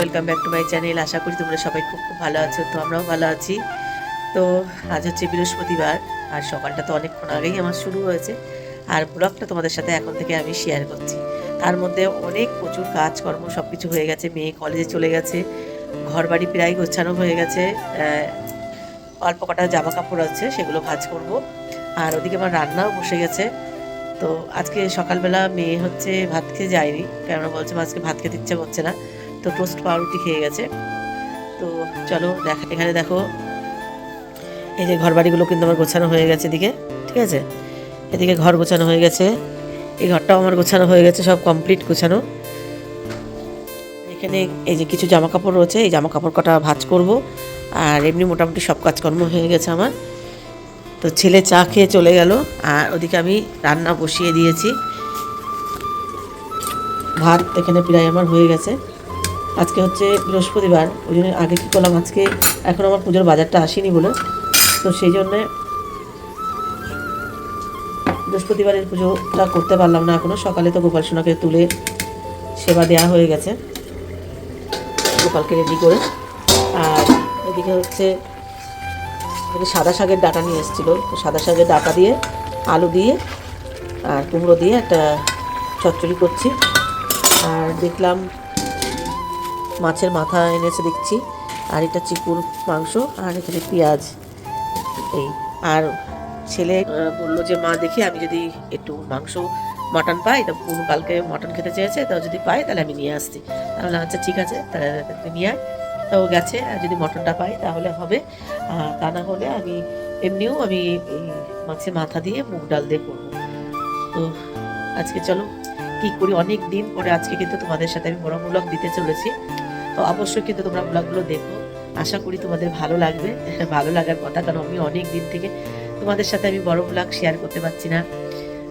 Welcome back to my channel আশা করি তোমরা সবাই খুব খুব ভালো আছো, তো আমরাও ভালো আছি। তো আজ হচ্ছে বৃহস্পতিবার, আর সকালটা তো অনেকক্ষণ আগেই আমার শুরু হয়েছে। আর ব্লগটা তোমাদের সাথে এখন থেকে আমি শেয়ার করছি। তার মধ্যে অনেক প্রচুর কাজকর্ম সব কিছু হয়ে গেছে, মেয়ে কলেজে চলে গেছে ঘর বাড়ি প্রায় গোছানো হয়ে গেছে অল্প কটা জামা কাপড় আছে, সেগুলো ভাজ করব। আর ওদিকে আমার রান্নাও বসে গেছে। তো আজকে সকালবেলা মেয়ে হচ্ছে ভাত খেয়ে যায়নি, কেননা বলছে আজকে ভাত খেতে ইচ্ছা করছে না। তো টোস্ট পাউরুটি খেয়ে গেছে। তো চলো দেখ এখানে দেখো, এই যে ঘর বাড়িগুলো কিন্তু আমার গোছানো হয়ে গেছে এদিকে, ঠিক আছে? এদিকে ঘর গোছানো হয়ে গেছে। এই ঘরটাও আমার গোছানো হয়ে গেছে, সব কমপ্লিট গোছানো। এখানে এই যে কিছু জামা কাপড় রয়েছে, এই জামা কাপড় কটা ভাজ করব। আর এমনি মোটামুটি সব কাজকর্ম হয়ে গেছে আমার। তো ছেলে চা খেয়ে চলে গেল, আর ওদিকে আমি রান্না বসিয়ে দিয়েছি। ভাত এখানে প্রায় আমার হয়ে গেছে। আজকে হচ্ছে বৃহস্পতিবার, ওই জন্য আগে কী করলাম, আজকে এখন আমার পুজোর বাজারটা আসেনি বলে। তো সেই জন্যে বৃহস্পতিবারের পুজোটা করতে পারলাম না এখনও সকালে তো গোপাল সোনাকে তুলে সেবা দেওয়া হয়ে গেছে। গোপালকে রেডি করে। আর এদিকে হচ্ছে সাদা শাকের ডাটা নিয়ে এসেছিল। তো সাদা শাকের ডাটা দিয়ে আলু দিয়ে আর কুমড়ো দিয়ে একটা চচ্চড়ি করছি। আর দেখলাম মাছের মাথা এনেছে দেখছি। আর এটা চিকুর মাংস, আর এখানে পেঁয়াজ। এই, আর ছেলে বলল যে, মা, দেখি আমি যদি একটু মাংস, মাটন পাই তা পুনু কালকে মটন খেতে চেয়েছে, তা যদি পাই, তাহলে আমি নিয়ে আসছি। তাহলে আচ্ছা ঠিক আছে, তাহলে নিয়ে আয়। তো গেছে, আর যদি মটনটা পাই, তাহলে হবে। আর তা না হলে আমি এমনিও আমি মাছের মাথা দিয়ে মুগ ডাল দিয়ে করব। তো আজকে চলো, কি করি? অনেক দিন পরে আজকে কিন্তু তোমাদের সাথে আমি বড় ব্লগ দিতে চলেছি। অবশ্যই কিন্তু তোমরা ব্লগগুলো দেখো। আশা করি তোমাদের ভালো লাগবে। ভালো লাগার কথা, কারণ আমি অনেক দিন থেকে তোমাদের সাথে আমি বড় ব্লগ শেয়ার করতে পারছি না।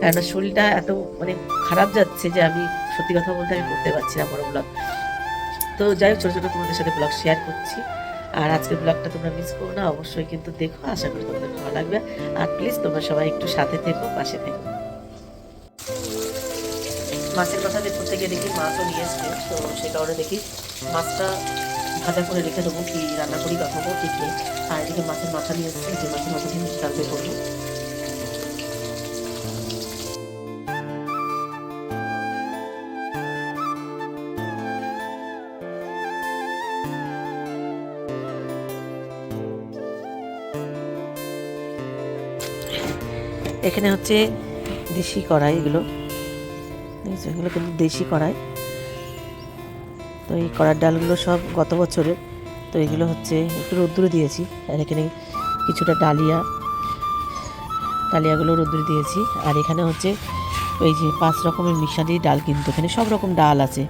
কেননা শরীরটা এত মানে খারাপ যাচ্ছে যে আমি সত্যি কথা বলতে আমি করতে পারছি না বড় ব্লগ তো যাই হোক, ছোটো ছোটো তোমাদের সাথে ব্লগ শেয়ার করছি। আর আজকের ব্লগটা তোমরা মিস করো না, অবশ্যই কিন্তু দেখো, আশা করি তোমাদের ভালো লাগবে। আর প্লিজ তোমরা সবাই একটু সাথে থেকো, পাশে থেকো। মাছের কথা করতে গিয়ে দেখি মাছও নিয়ে এসছে, তো সেই কারণে দেখি মাছটা ভাজা করে রেখে দেবো কি রান্না করি বা খাব ঠিক নেই। আর এদিকে মাছের মাথা নিয়ে এসছে, যে মাছের মাথা দিয়ে দিয়ে করব। এখানে হচ্ছে দেশি কড়াই এগুলো। এগুলো কিন্তু দেশি কড়াই। তো এই কড়ার ডালগুলো সব গত বছরের। তো এগুলো হচ্ছে একটু রোদ্দুরে দিয়েছি। আর এখানে কিছুটা ডালিয়া, ডালিয়াগুলো রোদ্দুরে দিয়েছি। আর এখানে হচ্ছে ওই যে পাঁচ রকমের মিশালি ডাল কিন্তু এখানে সব রকম ডাল আছে।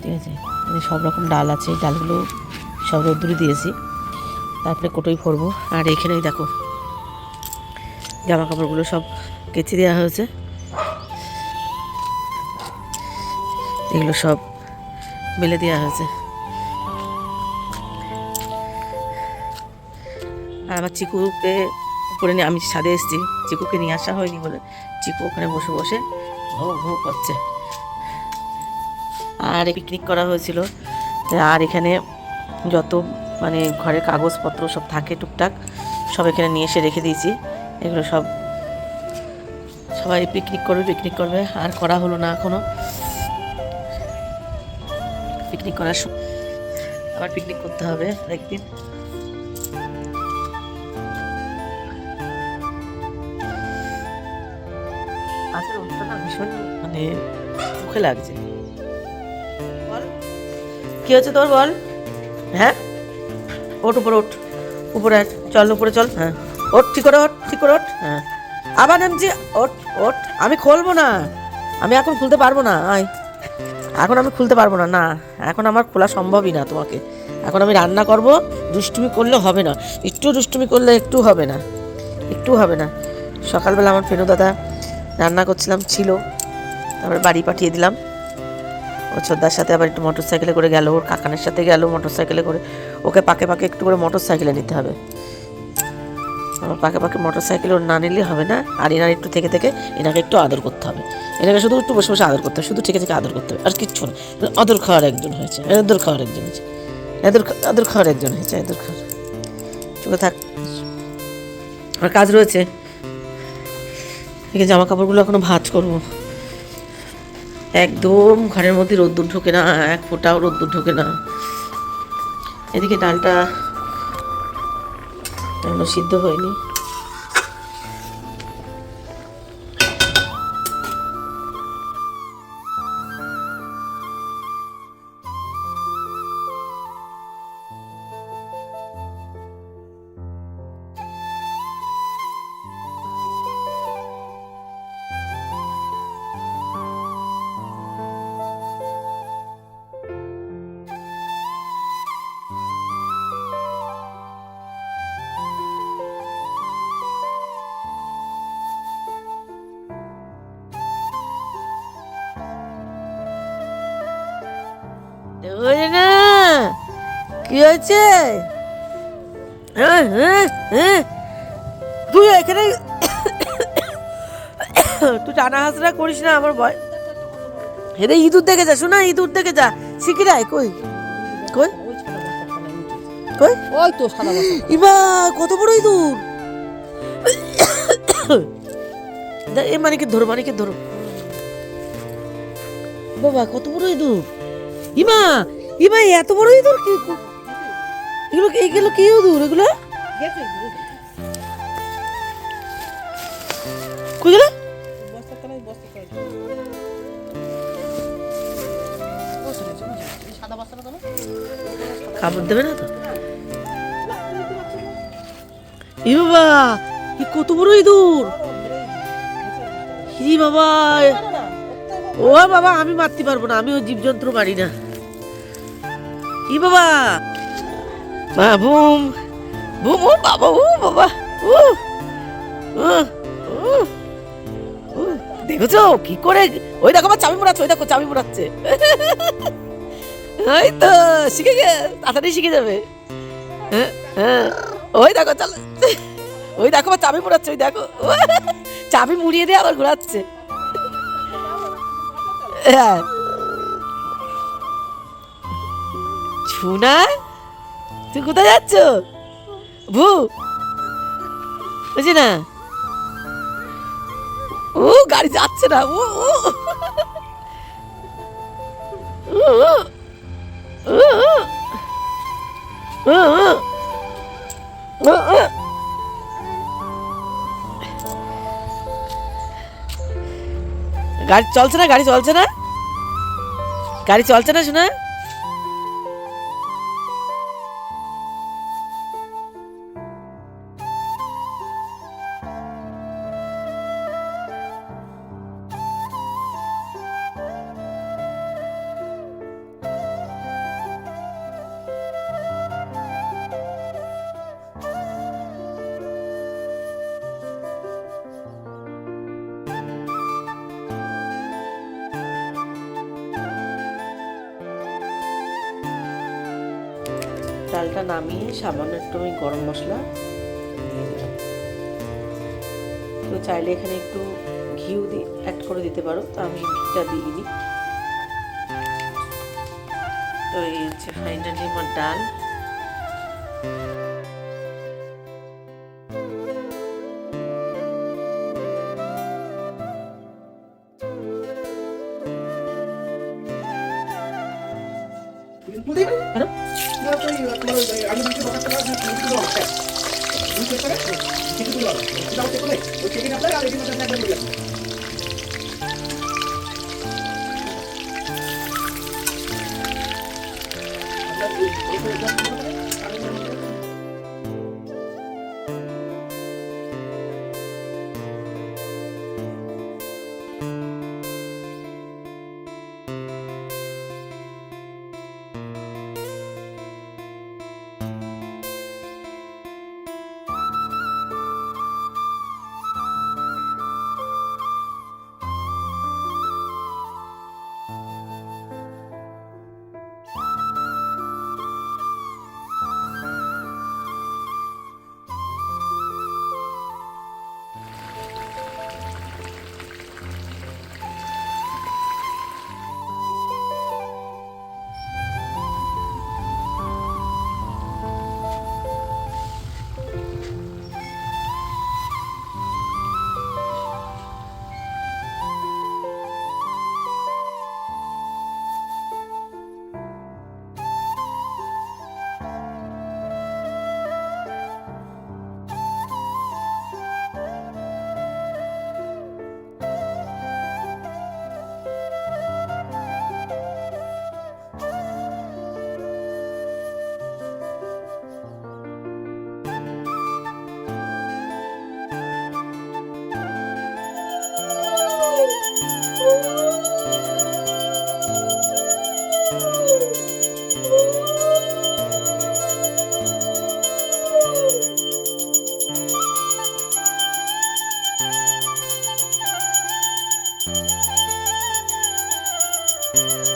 ঠিক আছে? এখানে সব রকম ডাল আছে। ডালগুলো সব রোদ্দুরে দিয়েছি। তারপরে কোটোই ভরবো। আর এখানেই দেখো জামা কাপড়গুলো সব কেচে দেওয়া হয়েছে। এগুলো সব মেলে দেওয়া হয়েছে। আর আমার চিকুকে উপরে নিয়ে আমি ছাদে এসেছি। চিকুকে নিয়ে আসা হয়নি বলে চিকু ওখানে বসে বসে ঘো ঘো করছে। আর পিকনিক করা হয়েছিল। আর এখানে যত মানে ঘরের কাগজপত্র সব থাকে টুকটাক, সব এখানে নিয়ে এসে রেখে দিয়েছি। এগুলো সব সবাই পিকনিক করবে পিকনিক করবে। আর করা হলো না এখনও। পিকনিক করার সময় আবার পিকনিক করতে হবে একদিন। আজকের অনুষ্ঠানটা ভীষণ মানে মুখে লাগছে। বল। কি হচ্ছে তোর বল? হ্যাঁ? ওঠ, উপরে ওঠ। উপরে। চল উপরে চল। হ্যাঁ। ওঠ, ঠিক করে ওঠ, ঠিক করে ওঠ। হ্যাঁ। আবার নামছি। ওঠ ওঠ। আমি খুলবো না। আমি এখন খুলতে পারব না। আয়। এখন আমি খুলতে পারব না না। এখন আমার খোলা সম্ভবই না তোমাকে। এখন আমি রান্না করব, দুষ্টুমি করলে হবে না। একটু দুষ্টুমি করলে একটু হবে না। একটু হবে না। সকালবেলা আমার ফেনু দাদা রান্না করছিলাম, ছিল। তারপরে বাড়ি পাঠিয়ে দিলাম। ও ছোদ্দার সাথে আবার একটু মোটর সাইকেলে করে গেল, ওর কাকানের সাথে গেল মোটর সাইকেলে করে। ওকে পাকে পাকে একটু করে মোটর সাইকেলে নিতে হবে। আমার পাকে পাকে মোটর সাইকেল ওর না নিলে হবে না। আর এনার একটু থেকে থেকে এনাকে একটু আদর করতে হবে। এনাকে শুধু একটু বসে বসে আদর করতে হবে, শুধু থেকে থেকে আদর করতে হবে। আর কিচ্ছু না। আদর খাওয়ার একজন হয়েছে আদর খাওয়ার একজন হয়েছে। আদর খা- আদর খাওয়ার একজন হয়েছে, আদর খাওয়ার। থাক। আমার কাজ রয়েছে। এদিকে জামা কাপড়গুলো এখনও ভাঁজ করব। একদম ঘরের মধ্যে রোদ্দুর ঢোকে না, এক ফোঁটাও রোদ্দুর ঢোকে না। এদিকে ডালটা এখনও সিদ্ধ হয়নি। কি হয়েছে? হ্যাঁ, হ্যাঁ, হ্যাঁ। তুই এখানে তুই টানা হাসরা করিস না আমার ভয়। হেরে ইঁদুর দেখে যা শোনা ইঁদুর দেখে যা। শিখিরাই কই? কই? কই? ওই তো সাদা বস্তা কত বড় ইঁদুর? এ মানিকে ধরো মানিকে ধরো। বাবা কত বড় ইঁদুর? ইমা ইমা এত বড় ইঁদুর? কি এগুলো এগুলো কি ইঁদুর এগুলো? তোলো কামড় দেবে না ই বাবা কি কত বড় ইঁদুর? বাবা ও বাবা, আমি মারতে পারব না, আমি ওই জীবজন্তু মারি না। ই বাবা বুম বুম, ও বাবা ও বাবা, ও দেখেছ কি করে? ওই দেখো আমার চাবি মোড়াচ্ছে, ওই দেখো চাবি মোড়াচ্ছে। ওই তো, শিখে গে, তাড়াতাড়ি শিখে যাবে। হ্যাঁ হ্যাঁ ওই দেখো, চল। ওই দেখো আমার চাবি মোড়াচ্ছে, ওই দেখো। চাবি মুড়িয়ে দিয়ে আবার ঘোরাচ্ছে। হ্যাঁ। ছুনা তুই কোথায় যাচ্ছ? ভু। বুঝি না? ও, গাড়ি যাচ্ছে না, ও। গাড়ি চলছে না, গাড়ি চলছে না? গাড়ি চলছে না শোনা? ডালটা নামিয়ে সামান্য একটু আমি গরম মশলা কেউ চাইলে এখানে একটু ঘিউ দিয়ে অ্যাড করে দিতে পারো, তো আমি ঘিটা দিইনি তো এই হচ্ছে ফাইনালি আমার ডাল। দশ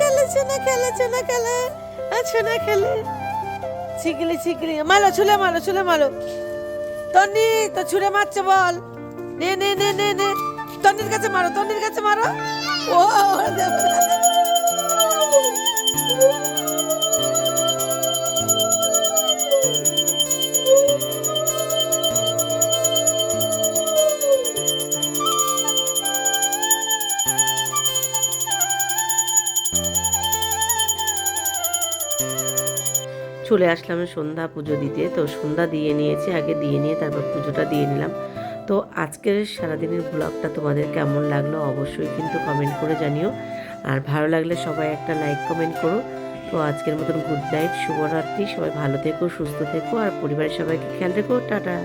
খেলে, চেনা খেলে চেনা খেলে চেনা খেলে। ছিকলি ছিকলি মালো ছুলে মালো ছুলে মালো তন্নি, তো ছুড়ে মারছে বল। নে নে নে নে নে। তন্নির কাছে মারো, তন্নির কাছে মারো। ও চলে আসলাম সন্ধ্যা পুজো দিতে। তো সন্ধ্যা দিয়ে নিয়েছি, আগে দিয়ে নিয়ে তারপর পুজোটা দিয়ে নিলাম। তো আজকের সারাদিনের ব্লগটা তোমাদের কেমন লাগল অবশ্যই কিন্তু কমেন্ট করে জানিও। আর ভালো লাগলে সবাই একটা লাইক কমেন্ট করো। তো আজকের মতন গুড নাইট শুভরাত্রি, সবাই ভালো থেকো, সুস্থ থেকো, আর পরিবারের সবাইকে খেয়াল রেখো, টাটা।